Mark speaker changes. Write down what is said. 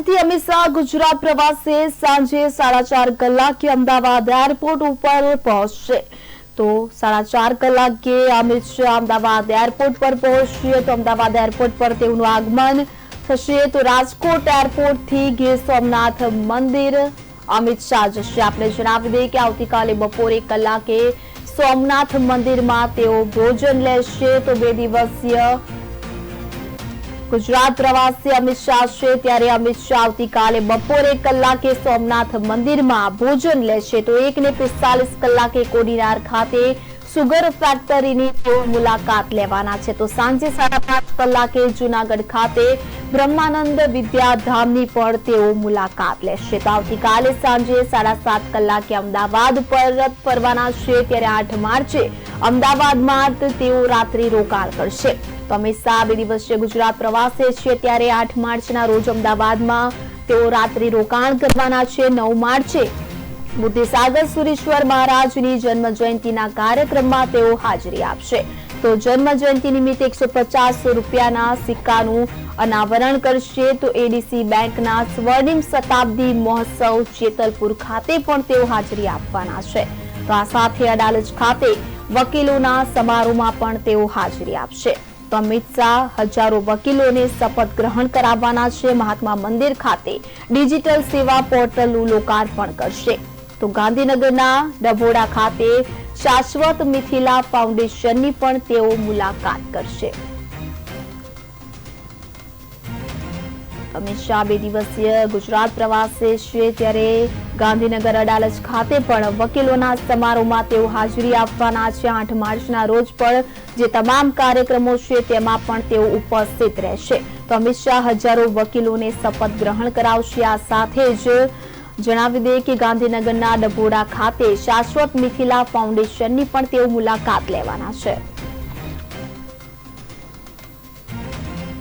Speaker 1: આજથી અમિત શાહ ગુજરાત પ્રવાસે સાંજે સાડા ચાર કલાકે અમદાવાદ એરપોર્ટ ઉપર પહોંચશે. તો સાડા ચાર કલાકે અમિત શાહ અમદાવાદ એરપોર્ટ પર પહોંચશે તો અમદાવાદ એરપોર્ટ પર તેઓનું આગમન થશે. તો રાજકોટ એરપોર્ટથી ગીર સોમનાથ મંદિર અમિત શાહ જશે. આપણે જણાવી દઈએ કે આવતીકાલે બપોરે કલાકે સોમનાથ મંદિરમાં તેઓ ભોજન લેશે. તો બે દિવસીય ગુજરાત પ્રવાસી અમિત શાહ છે ત્યારે અમિત શાહ આવતીકાલે બપોરે કલાકે સોમનાથ મંદિરમાં ભોજન લેશે. તો એકને પિસ્તાલીસ કલાકે કોડીનાર ખાતે સુગર ફેક્ટરીની મુલાકાત લેવાના છે. તો સાંજે સાડા પાંચ કલાકે જુનાગઢ ખાતે બ્રહ્માનંદ વિદ્યાધામની પણ તેઓ મુલાકાત લેશે. તો આવતીકાલે સાંજે સાડા સાત કલાકે અમદાવાદ પરત ફરવાના છે. ત્યારે આઠ માર્ચે અમદાવાદમાં તેઓ રાત્રિ રોકાણ કરશે. તો અમિત શાહ બે દિવસીય ગુજરાત પ્રવાસે છે ત્યારે આઠ માર્ચના રોજ અમદાવાદમાં તેઓ રાત્રિ રોકાણ કરવાના છે, નવ માર્ચે. બુદ્ધિસાગર સુરેશ્વર મહારાજની જન્મ જયંતિના કાર્યક્રમમાં તેઓ હાજરી આપશે. તો જન્મ જયંતિ નિમિત્તે એકસો પચાસ રૂપિયાના સિક્કાનું અનાવરણ કરશે. તો એડીસી બેંકના સ્વર્ણિમ શતાબ્દી મહોત્સવ ચેતલપુર ખાતે પણ તેઓ હાજરી આપવાના છે. તો આ સાથે અડાલજ ખાતે વકીલોના સમારોહમાં પણ તેઓ હાજરી આપશે. તો અમિત શાહ હજારો વકીલોને શપથ ગ્રહણ કરાવવાના છે. મહાત્મા મંદિર ખાતે ડિજિટલ સેવા પોર્ટલનું લોકાર્પણ કરશે. તો ગાંધીનગરના ડભોડા ખાતે શાશ્વત મિથિલા ફાઉન્ડેશનની પણ તેઓ મુલાકાત કરશે. અમિત શાહ બે દિવસીય ગુજરાત પ્રવાસે છે ત્યારે ગાંધીનગર અડાલજ ખાતે પણ વકીલોના સમારોહમાં તેઓ હાજરી આપવાના છે. આઠ માર્ચના રોજ પણ જે તમામ કાર્યક્રમો છે તેમાં પણ તેઓ ઉપસ્થિત રહેશે. તો અમિત શાહ હજારો વકીલોને શપથ ગ્રહણ કરાવશે. આ સાથે જ જણાવી દઈએ કે ગાંધીનગરના ડભોડા ખાતે શાશ્વત મિથિલા ફાઉન્ડેશનની પણ તેઓ મુલાકાત લેવાના છે.